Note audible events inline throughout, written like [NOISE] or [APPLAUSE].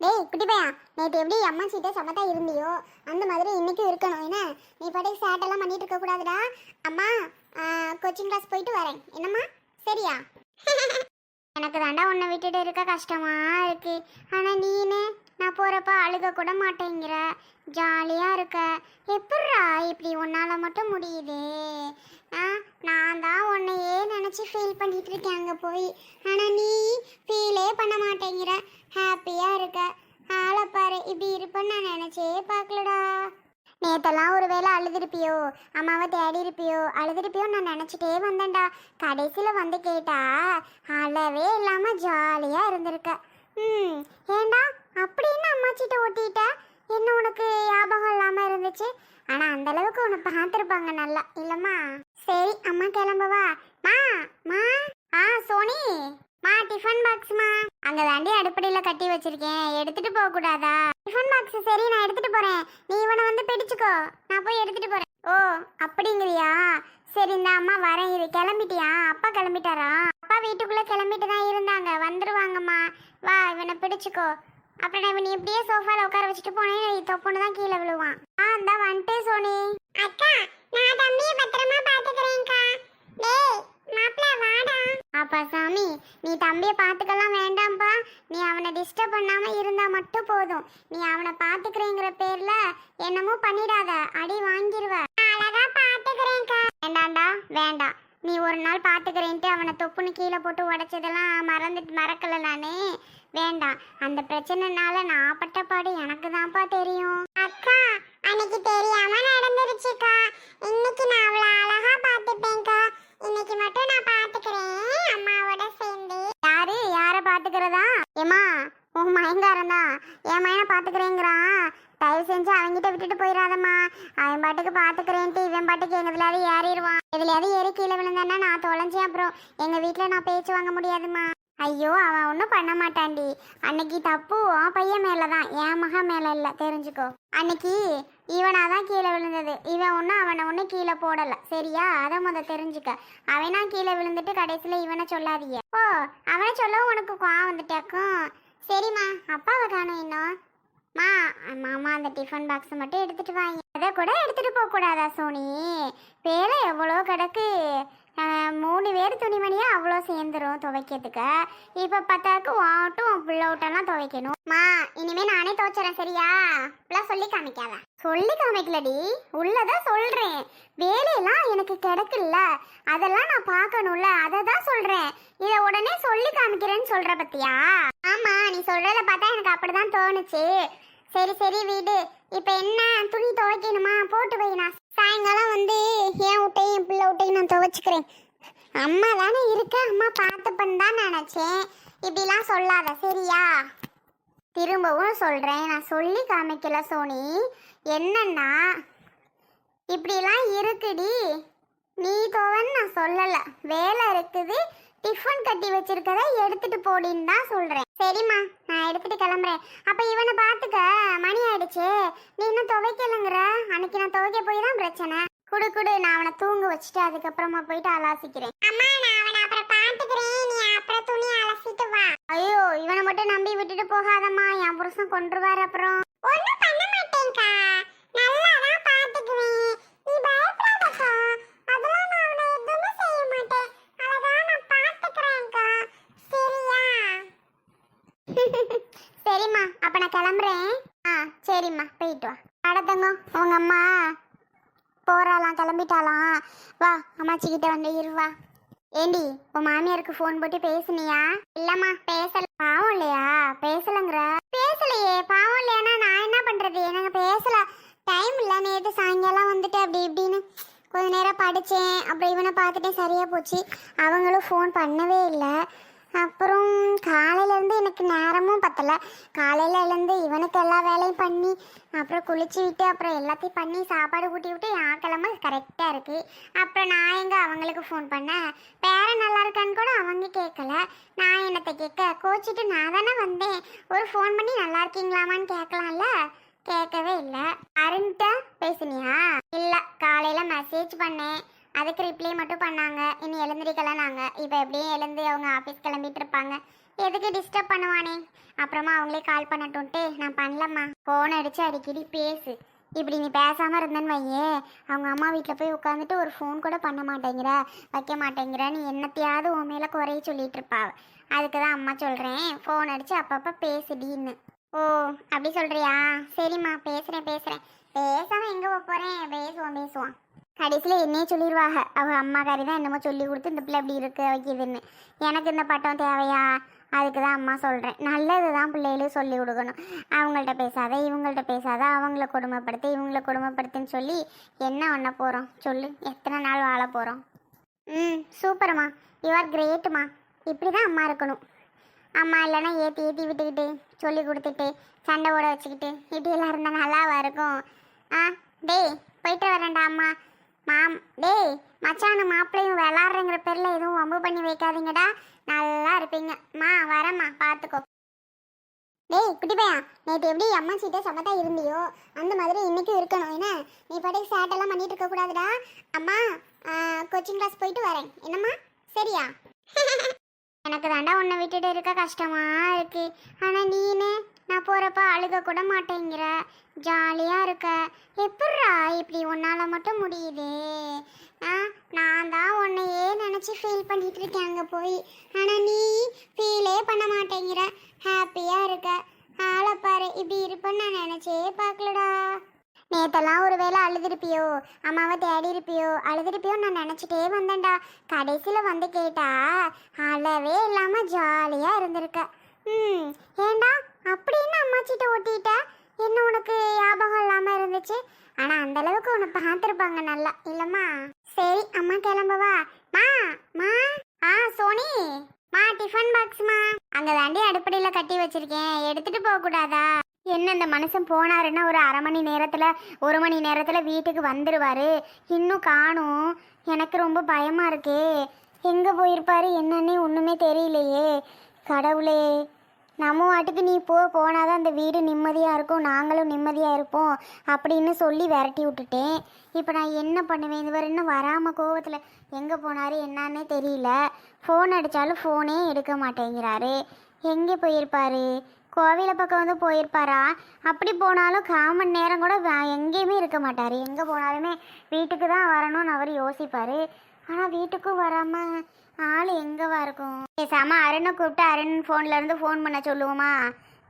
டேய் குட்டி பையா நேற்று எப்படி அம்மா சீட்டை சமத்தா இருந்தியோ? அந்த மாதிரி இன்னைக்கும் இருக்கணும். என்ன? நீ பாட்டுக்கு சேட்டெல்லாம் பண்ணிட்டு இருக்க கூடாதுடா. அம்மா கோச்சிங் கிளாஸ் போயிட்டு வரேன். என்னம்மா? சரியா? [LAUGHS] எனக்கு தாண்டா உன்னை விட்டுட்டு இருக்க கஷ்டமா இருக்கு. ஆனா நீனு நான் போறப்ப அழுக கூட மாட்டேங்கிற. ஜாலியா இருக்க. எப்படா இப்படி உன்னால மட்டும் முடியுது? நான் தான் உன்னையே நினச்சி ஃபீல் பண்ணிட்டு இருக்கேன் அங்கே போய். ஆனால் நீ ஃபீலே பண்ண மாட்டேங்கிற. ஹாப்பியாக இருக்க. ஆளை பாரு இப்படி இருப்பேன்னு நான் நினச்சே பார்க்கலடா. நேத்தெல்லாம் ஒரு வேளை அழுதுருப்பியோ? அம்மாவை தேடி இருப்பியோ? அழுதுருப்பியோ நான் நினச்சிட்டே வந்தேன்டா. கடைசியில் வந்து கேட்டா அளவே இல்லாமல் ஜாலியாக இருந்திருக்க. ம் ஏண்டா அப்படின்னு அம்மாச்சிட்ட ஒட்டிட்ட என்ன உனக்கு ஞாபகம் இல்லாமல் இருந்துச்சு? ஆனால் அந்தளவுக்கு உன்னை பார்த்துருப்பாங்க நல்லா. இல்லைம்மா. சரி அம்மா கிளம்பவா. மா மா. ஆ சோனி. மா டிஃபன் பாக்ஸ்மா அங்க தாண்டி அடுப்படியில கட்டி வச்சிருக்கேன். எடுத்துட்டு போக கூடாதா? டிஃபன் பாக்ஸ் சரி நான் எடுத்துட்டு போறேன். நீ இவனை வந்து பிடிச்சுக்கோ. நான் போய் எடுத்துட்டு போறேன். ஓ அப்படிங்கிறியா? சரி இந்த அம்மா வரேன். இது கிளம்பிட்டியா? அப்பா கிளம்பிட்டாரா? அப்பா வீட்டுக்குள்ள கிளம்பிட்டு தான் இருந்தாங்க. வந்துருவாங்கம்மா. வா இவனை பிடிச்சுக்கோ. அப்புறம் நான் இவனை இப்படியே சோஃபால உட்கார வச்சுட்டு போனேன். தொப்புன்னு தான் கீழே விழுவான். ஆ இந்த வந்துட்டே சோனி. அக்கா நான் தம்பியை பத்திரமா பாத்துக்கிறேன்க்கா அப்பா சாமி நீ தம்பியை பார்த்துக்கலாம் வேண்டாம்ப்பா நீ அவனை டிஸ்டர்ப் பண்ணாம இருந்தா மட்டும் போதும். நீ அவனை பாத்துக்கிறேங்கிற பேர்ல என்னமோ பண்ணிடாத. அடி வாங்கிருவ. அழகா பாத்துக்கிறேன்க்கா வேண்டாம்டா வேண்டாம். நீ ஒரு நாள் பாத்துக்கிறேன்ட்டு அவனை தொப்புன்னு கீழே போட்டு உடைச்சதெல்லாம் மறந்து மறக்கல நானு. வேண்டாம். அந்த பிரச்சனைனால நான் பட்ட பாடு எனக்கு தான்ப்பா தெரியும். அக்கா அன்னைக்கு தெரியாம நடந்துருச்சுக்கா. இன்னைக்கு நான் அவளை அழகா பாத்துப்பேன்க்கா இன்னைக்கு மட்டும் நான் பாத்துக்கிறேன் அம்மாவோட சேர்ந்து யாரு யார பாத்துக்கிறதா ஏமா உன் மயங்காரன் தான் என் மயனை பாத்துக்கிறேங்கிறான் தயவு செஞ்சு அவங்கிட்ட விட்டுட்டு போயிடாதம்மா அவன் பாட்டுக்கு பாத்துக்கிறேன்ட்டு இவன் ஏறிடுவான். எதுலயாவது ஏறி கீழே விழுந்தானா நான் தொலைஞ்சேன் அப்புறம். எங்க வீட்டுல நான் பேச்சு வாங்க முடியாதும்மா. ஐயோ அவன் ஒன்றும் பண்ண மாட்டான்டி. அன்னைக்கு தப்பு உன் பையன் மேலே தான் என் மகன் மேலே இல்லை தெரிஞ்சுக்கோ. அன்னைக்கு இவனாக தான் கீழே விழுந்தது. இவன் ஒன்றும் அவனை ஒன்றும் கீழே போடலை. சரியா? அதை முத தெரிஞ்சுக்க. அவனா கீழே விழுந்துட்டு கடைசியில் இவனை சொல்லாதீங்க. ஓ அவனை சொல்லவும் உனக்கு கோவம் வந்துட்டாக்கும் சரிம்மா அப்பாவை காணும் இன்னும். மா மாமா அந்த டிஃபன் பாக்ஸ் மட்டும் எடுத்துட்டு வாங்க. அதை கூட எடுத்துட்டு போக கூடாதா சோனி? வேலை எவ்வளோ கிடக்கு? மூணு பேர் துணிமணியா அவ்வளோ சேர்ந்துரும் துவைக்கிறதுக்கு. இப்போ பத்தாக்கு வாட்டும் புள்ளவுட்டெல்லாம் துவைக்கணும். மா இனிமே நானே துவைச்சிடறேன் சரியா? இப்பெல்லாம் சொல்லி காமிக்காத. சொல்லி காமிக்கலடி. உள்ளதான் சொல்றேன். வேலையெல்லாம் எனக்கு கிடக்குல்ல. அதெல்லாம் நான் பார்க்கணும்ல. அதை தான் சொல்றேன். இதை உடனே சொல்லி காமிக்கிறேன்னு சொல்ற பத்தியா? ஆமா நீ சொல்றத பார்த்தா எனக்கு அப்படிதான் தோணுச்சு. சரி சரி வீடு. இப்போ என்ன? துணி துவைக்கணுமா? போட்டு வை நான். சாயங்காலம் வந்து என் விட்டையும் என் பிள்ளை விட்டையும் நான் துவைச்சிக்கிறேன். அம்மா தானே இருக்க? அம்மா பார்த்துப்பன்னு தான் நினச்சேன். இப்படிலாம் சொல்லாத சரியா? திரும்பவும் சொல்கிறேன் நான் சொல்லி காமிக்கல சோனி. என்னன்னா இப்படிலாம் இருக்குடி. நீ தோவன்னு நான் சொல்லலை. வேலை இருக்குது. டிஃபன் கட்டி வச்சிருக்கத எடுத்துட்டு போடின்னு தான் சொல்றேன். சரிம்மா நான் எடுத்துட்டு கிளம்புறேன். அப்ப இவனை பார்த்துக்க மணி ஆயிடுச்சு. நீ இன்னும் துவைக்கலங்கிற? அன்னைக்கு நான் துவைக்க போய் தான் பிரச்சனை. குடு குடு நான் அவனை தூங்க வச்சுட்டு அதுக்கப்புறமா போயிட்டு அலாசிக்கிறேன். அம்மா நான் அவனை அப்புறம் பாத்துக்கிறேன். நீ அப்புறம் துணி அலசிட்டு வா. ஐயோ இவனை மட்டும் நம்பி விட்டுட்டு போகாதம்மா. என் புருஷன் கொண்டுருவாரு அப்புறம் ஒன்றும் பண்ண மாட்டேன்க்கா நல்லா தான் பார்த்துக்குவேன் நீ பயப்படாதக்கா அதெல்லாம் நான் அவனை எதுவுமே செய்ய மாட்டேன் அழகா நான் பார்த்துக்கிறேன்க்கா சரியா சரிம்மா அப்ப நான் கிளம்புறேன் ஆ சரிம்மா போயிட்டு வா அடத்தங்க உங்க அம்மா போறாளாம் கிளம்பிட்டாளாம் வா வந்து இருவா. ஏண்டி உன் மாமியாருக்கு ஃபோன் போட்டு பேசுனியா? இல்லம்மா பேசல. பாவம் இல்லையா? பேசலங்கிற? பேசலையே பாவம் இல்லையானா நான் என்ன பண்றது? எனக்கு பேசல. டைம் இல்லை. நேற்று சாயங்காலம் வந்துட்டு அப்படி இப்படின்னு கொஞ்ச நேரம் படித்தேன் அப்புறம் இவனை பார்த்துட்டு சரியாக போச்சு. அவங்களும் ஃபோன் பண்ணவே இல்லை. அப்புறம் காலையிலேருந்து எனக்கு நேரமும் பத்தலை. காலையில் எழுந்து இவனுக்கு எல்லா வேலையும் பண்ணி அப்புறம் குளிச்சு விட்டு அப்புறம் எல்லாத்தையும் பண்ணி சாப்பாடு கூட்டி விட்டு என் கிளம்ப கரெக்டாக இருக்குது அப்புறம் நான் எங்கே அவங்களுக்கு ஃபோன் பண்ணேன்? பேரன் நல்லா இருக்கான்னு கூட அவங்க கேட்கல நான் என்னத்தை கேட்க கோச்சிட்டு நான் தானே வந்தேன். ஒரு ஃபோன் பண்ணி நல்லா இருக்கீங்களாமான்னு கேட்கலாம்ல கேட்கவே இல்லை. அருண்கிட்ட பேசுனியா? இல்லை காலையில் மெசேஜ் பண்ணேன். அதுக்கு ரிப்ளை மட்டும் பண்ணாங்க. இனி எழுந்திரிக்கலாம் நாங்கள் இப்போ எப்படியும் எழுந்து அவங்க ஆஃபீஸ் கிளம்பிட்டு இருப்பாங்க. எதுக்கு டிஸ்டர்ப் பண்ணுவானே? அப்புறமா அவங்களே கால் பண்ணட்டும்ட்டு நான் பண்ணலம்மா. ஃபோன் அடித்து அடிக்கடி பேசு. இப்படி நீ பேசாமல் இருந்தேன்னு வையே. அவங்க அம்மா வீட்டில் போய் உட்காந்துட்டு ஒரு ஃபோன் கூட பண்ண மாட்டேங்கிற. வைக்க மாட்டேங்கிற. நீ என்னத்தையாவது உன் மேலே குறைய சொல்லிட்டு இருப்பா. அதுக்கு தான் அம்மா சொல்கிறேன் ஃபோன் அடித்து அப்பப்போ பேசுடின்னு. ஓ அப்படி சொல்கிறியா சரிம்மா பேசுகிறேன் பேசுகிறேன் பேசாமல் எங்கே போகிறேன் பேசுவோம் பேசுவோம். கடைசியில் என்னையே சொல்லிடுவாங்க அவங்க அம்மாக்காரி தான் என்னமோ சொல்லி கொடுத்து இந்த பிள்ளை இப்படி இருக்கு வைக்கிதுன்னு எனக்கு இந்த பட்டம் தேவையா? அதுக்கு தான் அம்மா சொல்கிறேன் நல்லது தான் பிள்ளைகளும் சொல்லி கொடுக்கணும். அவங்கள்ட்ட பேசாத இவங்கள்ட்ட பேசாத அவங்கள கொடுமைப்படுத்து இவங்கள கொடுமைப்படுத்துன்னு சொல்லி என்ன பண்ண போகிறோம் சொல்லு. எத்தனை நாள் வாழ போகிறோம் ம் சூப்பர்மா. யூ ஆர் கிரேட்டுமா இப்படி தான் அம்மா இருக்கணும். அம்மா இல்லைன்னா ஏற்றி ஏற்றி விட்டுக்கிட்டு சொல்லி கொடுத்துட்டு சண்டை ஓட வச்சுக்கிட்டு இப்படி எல்லாம் இருந்தால் நல்லாவா இருக்கும்? ஆ டேய் போயிட்டு வரேன்டா அம்மா. மாம் டேய் மச்சானும் மாப்பிள்ளையும் விளாட்றங்கிற பேரில் எதுவும் வம்பு பண்ணி வைக்காதீங்கடா. நல்லா இருப்பீங்க. மா வரேம்மா பார்த்துக்கோ டேய் குட்டி பையா நேற்று எப்படி அம்மா சீட்டை சமத்தா இருந்தியோ? அந்த மாதிரி இன்றைக்கும் இருக்கணும். என்ன? நீ பாட்டுக்கு சேட்டெல்லாம் பண்ணிட்டு இருக்கக்கூடாதுடா அம்மா கோச்சிங் கிளாஸ் போயிட்டு வரேன். என்னம்மா? சரியா? [LAUGHS] எனக்கு தாண்டா உன்னை விட்டுட்டு இருக்க கஷ்டமாக இருக்கு. ஆனால் நீனு நான் போகிறப்ப அழுக கூட மாட்டேங்கிற. ஜாலியாக இருக்க. எப்பட்றா இப்படி உன்னால் மட்டும் முடியுது? ஆ நான் தான் உன்னையே நினச்சி ஃபீல் பண்ணிட்டு இருக்கேன் அங்கே போய். ஆனால் நீ ஃபீலே பண்ண மாட்டேங்கிற. ஹாப்பியாக இருக்க. ஆளை பாரு இப்படி இருப்பேன்னு நான் நினச்சே பார்க்கலடா. நேத்தெல்லாம் ஒரு வேளை அழுதுருப்பியோ? அம்மாவை தேடி இருப்பியோ அழுதுருப்பியோ நான் நினச்சிட்டே வந்தேன்டா. கடைசியில் வந்து கேட்டா அளவே இல்லாமல் ஜாலியாக இருந்திருக்க. ம் ஏண்டா அப்படின்னு அம்மாச்சிட்ட ஓட்டிட்ட? என்ன உனக்கு ஞாபகம் இல்லாமல் இருந்துச்சு? ஆனால் அந்த அளவுக்கு உன்னை பார்த்துருப்பாங்க நல்லா. இல்லைம்மா. சரி அம்மா கிளம்பவா மா மா. ஆ சோனி. மா டிஃபன் பாக்ஸ்மா அங்கே தாண்டி அடுப்படியில் கட்டி வச்சிருக்கேன். எடுத்துட்டு போக கூடாதா? என்ன இந்த மனுஷன் போனாருன்னா ஒரு அரை மணி நேரத்தில் ஒரு மணி நேரத்தில் வீட்டுக்கு வந்துடுவார் இன்னும் காணும். எனக்கு ரொம்ப பயமாக இருக்கே. எங்கே போயிருப்பாரு? என்னன்னே ஒன்றுமே தெரியலையே. கடவுளே. நம்ம வாட்டுக்கு நீ போ போனாதான் அந்த வீடு நிம்மதியாக இருக்கும் நாங்களும் நிம்மதியாக இருப்போம் அப்படின்னு சொல்லி விரட்டி விட்டுட்டேன். இப்போ நான் என்ன பண்ணுவேன்? இதுவரை இன்னும் வராமல் கோவத்தில் எங்கே போனார் என்னன்னே தெரியல. ஃபோன் அடித்தாலும் ஃபோனே எடுக்க மாட்டேங்கிறாரு. எங்கே போயிருப்பார்? கோவில பக்கம் வந்து போயிருப்பாரா? அப்படி போனாலும் காமன் நேரம் கூட எங்கேயுமே இருக்க மாட்டார். எங்கே போனாலுமே வீட்டுக்கு தான் வரணும்னு அவர் யோசிப்பார். ஆனால் வீட்டுக்கும் வராமல் ஆள் எங்கவா இருக்கும்? பேசாமல் அருணை கூப்பிட்டு அருண் ஃபோன்லேருந்து ஃபோன் பண்ண சொல்லுவோமா?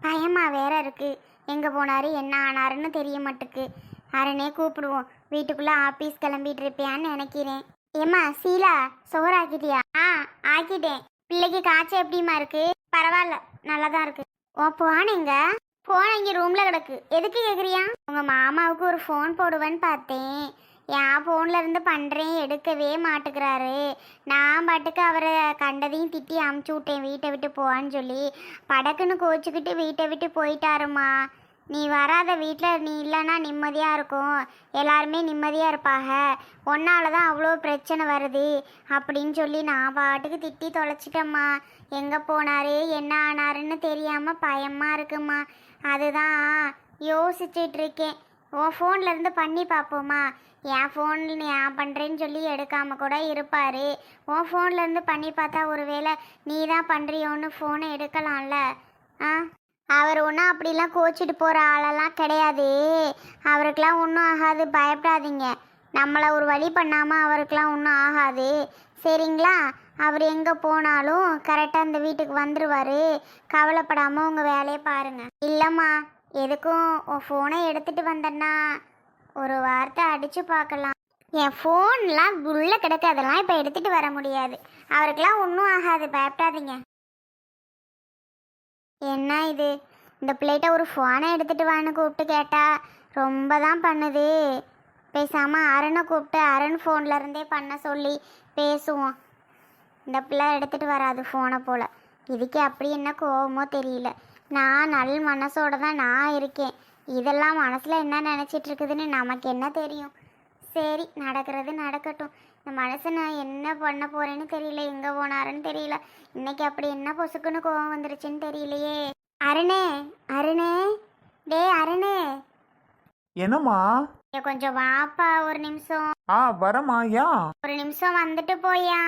பயமாக வேற இருக்குது எங்கே போனார் என்ன ஆனாருன்னு தெரிய மாட்டுக்கு. அருணே கூப்பிடுவோம். வீட்டுக்குள்ளே ஆஃபீஸ் கிளம்பிட்டு இருப்பியான்னு நினைக்கிறேன். ஏம்மா சீலா சோறாக்கிட்டியா ஆ ஆக்கிட்டேன். பிள்ளைக்கு காய்ச்சல் எப்படிமா இருக்கு? பரவாயில்ல நல்லா தான் இருக்கு. ஓ போனேங்க போன இங்கே ரூம்ல கிடக்கு. எதுக்கு கேட்குறியா உங்கள் மாமாவுக்கு ஒரு ஃபோன் போடுவேன்னு பார்த்தேன். என் ஃபோனில் இருந்து பண்ணுறேன் எடுக்கவே மாட்டுக்கிறாரு நான் பாட்டுக்கு அவரை கண்டதையும் திட்டி அமுச்சு விட்டேன் வீட்டை விட்டு போவான்னு சொல்லி. படக்குன்னு கோச்சிக்கிட்டு வீட்டை விட்டு போயிட்டாருமா நீ வராத வீட்டில் நீ இல்லைன்னா நிம்மதியாக இருக்கும். எல்லாருமே நிம்மதியாக இருப்பாங்க. உன்னால தான் அவ்வளோ பிரச்சனை வருது. அப்படின்னு சொல்லி நான் பாட்டுக்கு திட்டி தொலைச்சிட்டேம்மா. எங்கே போனாரு என்ன ஆனாருன்னு தெரியாமல் பயமாக இருக்குமா அதுதான் யோசிச்சிட்ருக்கேன் உன் ஃபோன்லேருந்து பண்ணி பார்ப்போமா என் ஃபோனில் நான் பண்ணுறேன்னு சொல்லி எடுக்காமல் கூட இருப்பார். உன் ஃபோன்லேருந்து பண்ணி பார்த்தா ஒருவேளை நீ தான் பண்ணுறியோன்னு ஃபோனை எடுக்கலாம்ல. ஆ? அவர் ஒன்றும் அப்படிலாம் கோச்சிட்டு போகிற ஆளெல்லாம் கிடையாது. அவருக்கெலாம் ஒன்றும் ஆகாது பயப்படாதீங்க. நம்மளை ஒரு வழி பண்ணாமல் அவருக்கெலாம் ஒன்றும் ஆகாது. சரிங்களா? அவர் எங்கே போனாலும் கரெக்டாக அந்த வீட்டுக்கு வந்துடுவார் கவலைப்படாமல் உங்கள் வேலையை பாருங்கள் இல்லைம்மா எதுக்கும் உன் ஃபோனை எடுத்துகிட்டு வந்தேன்னா ஒரு வார்த்தை அடித்து பார்க்கலாம். என் ஃபோன்லாம் உள்ள கிடக்கு அதெல்லாம் இப்போ எடுத்துகிட்டு வர முடியாது. அவருக்கெல்லாம் ஒன்றும் ஆகாது பயப்படாதீங்க. என்ன இது? இந்த பிள்ளைகிட்ட ஒரு ஃபோனை எடுத்துகிட்டு வான்னு கூப்பிட்டு கேட்டால் ரொம்ப தான் பண்ணுது. பேசாமல் அருணை கூப்பிட்டு அருண் ஃபோன்ல இருந்தே பண்ண சொல்லி பேசுவோம். இந்த பிள்ளை எடுத்துகிட்டு வராது ஃபோனை போல். இதுக்கு அப்படி என்ன கோவமோ தெரியல. நான் நல் மனசோட தான் நான் இருக்கேன். இதெல்லாம் மனசில் என்ன நினச்சிட்டு இருக்குதுன்னு நமக்கு என்ன தெரியும்? சரி நடக்கிறது நடக்கட்டும். இந்த மனுஷனை என்ன பண்ண போறேன்னு தெரியல எங்கே போனாருன்னு தெரியல. இன்னைக்கு அப்படி என்ன பொசுக்குன்னு கோவம் வந்துருச்சுன்னு தெரியலையே. அருணே அருணே டேய் அருணே. என்னம்மா? இங்க கொஞ்சம் வாப்பா ஒரு நிமிஷம். ஆ வரமா ஏன் ஒரு நிமிஷம் வந்துட்டு போயா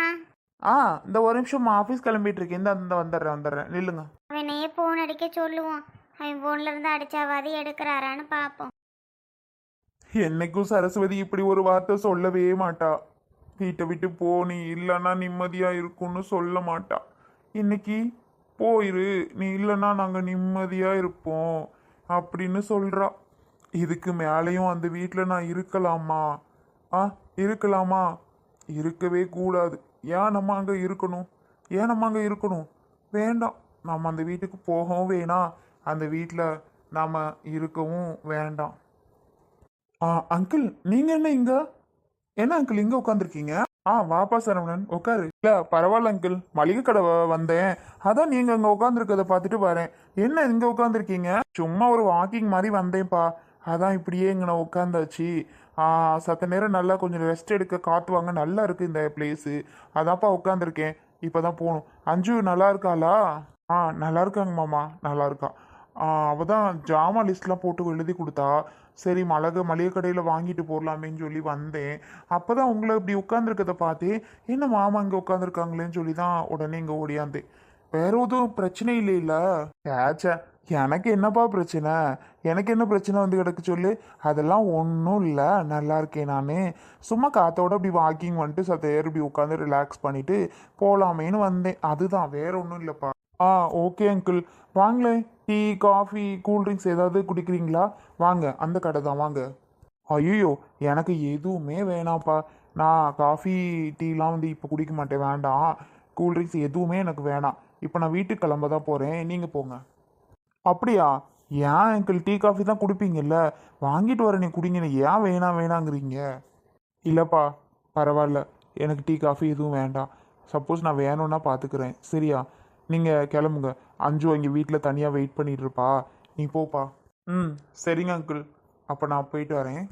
ஆ இந்த ஒரு நிமிஷம் ஆஃபீஸ் கிளம்பிட்டு இருக்கேன். இந்த இந்த வந்துடுறேன் வந்துடுறேன். நில்லுங்க. அவனையே ஃபோன் அடிக்க சொல்லுவோம் அவன் ஃபோன்ல இருந்து அடிச்சாவாது எடுக்கிறாரான்னு பார்ப்போம் என்னைக்கும் சரஸ்வதி இப்படி ஒரு வார்த்தை சொல்லவே மாட்டா. வீட்டை விட்டு போ நீ இல்லைன்னா நிம்மதியா இருக்கும்னு சொல்ல மாட்டா. இன்னைக்கு போயிரு நீ இல்லைன்னா நாங்கள் நிம்மதியாக இருப்போம் அப்படின்னு சொல்கிறா இதுக்கு மேலேயும் அந்த வீட்டில் நான் இருக்கலாமா? ஆ இருக்கலாமா? இருக்கவே கூடாது. ஏன் நம்ம அங்கே இருக்கணும்? ஏன் நம்ம அங்கே இருக்கணும்? வேண்டாம். நம்ம அந்த வீட்டுக்கு போகவும் வேணாம். அந்த வீட்டில் நாம் இருக்கவும் வேண்டாம். ஆ அங்கிள் நீங்கள் என்ன இங்கே? என்ன அங்கிள் இங்கே உட்காந்துருக்கீங்க ஆ வாப்பா சரவணன் உட்காரு. இல்லை பரவாயில்ல அங்கிள் மளிகை கடை வந்தேன். அதான் நீங்கள் அங்கே உட்காந்துருக்கதை பார்த்துட்டு வரேன். என்ன இங்கே உட்காந்துருக்கீங்க சும்மா ஒரு வாக்கிங் மாதிரி வந்தேன்ப்பா. அதான் இப்படியே இங்கே நான் உட்காந்தாச்சு சத்த நேரம் நல்லா கொஞ்சம் ரெஸ்ட் எடுக்க காற்று வாங்க நல்லா இருக்குது இந்த பிளேஸு அதான்ப்பா உட்காந்துருக்கேன் இப்போ தான் போகணும். அஞ்சு நல்லா இருக்காளா? ஆ நல்லா இருக்காங்க மாமா. நல்லா இருக்கா. அவள் தான் ஜாமா லிஸ்ட்லாம் போட்டு எழுதி கொடுத்தா சரி மிளகு மளிகை கடையில் வாங்கிட்டு போடலாமேன்னு சொல்லி வந்தேன். அப்போ தான் உங்களை இப்படி உட்காந்துருக்கதை பார்த்து என்ன மாமா இங்கே உட்காந்துருக்காங்களேன்னு சொல்லி தான் உடனே இங்கே ஓடியாந்தேன். வேற எதுவும் பிரச்சனை இல்லைல்ல? ஏச்சா எனக்கு என்னப்பா பிரச்சனை? எனக்கு என்ன பிரச்சனை வந்து கிடக்கு சொல்லு? அதெல்லாம் ஒன்றும் இல்லை நல்லா இருக்கேன் நான். சும்மா காத்தோட அப்படி வாக்கிங் வந்துட்டு சத்தையர் இப்படி உட்காந்து ரிலாக்ஸ் பண்ணிவிட்டு போகலாமேன்னு வந்தேன். அதுதான் வேற ஒன்றும் இல்லைப்பா. ஆ ஓகே அங்கிள் வாங்களேன். டீ காஃபி கூல்ட்ரிங்க்ஸ் ஏதாவது குடிக்கிறீங்களா? வாங்க அந்த கடை தான் வாங்க. ஐயோ எனக்கு எதுவுமே வேணாம்ப்பா. நான் காஃபி டீலாம் வந்து இப்போ குடிக்க மாட்டேன் வேண்டாம். கூல்ட்ரிங்க்ஸ் எதுவுமே எனக்கு வேணாம். இப்போ நான் வீட்டுக்கு கிளம்ப தான் போகிறேன் நீங்கள் போங்க. அப்படியா? ஏன் அங்கிள் டீ காஃபி தான் குடிப்பீங்கல்ல? வாங்கிட்டு வர நீ குடிங்கன்னு ஏன் வேணாம் வேணாங்கிறீங்க? இல்லைப்பா பரவாயில்ல. எனக்கு டீ காஃபி எதுவும் வேண்டாம். சப்போஸ் நான் வேணும்னா பார்த்துக்கிறேன் சரியா? நீங்கள் கிளம்புங்க. அஞ்சு அங்கே வீட்டில் தனியாக வெயிட் பண்ணிட்டு இருப்பா. நீ போப்பா. ம். சரிங்க அங்கிள் அப்போ நான் போயிட்டு வரேன்.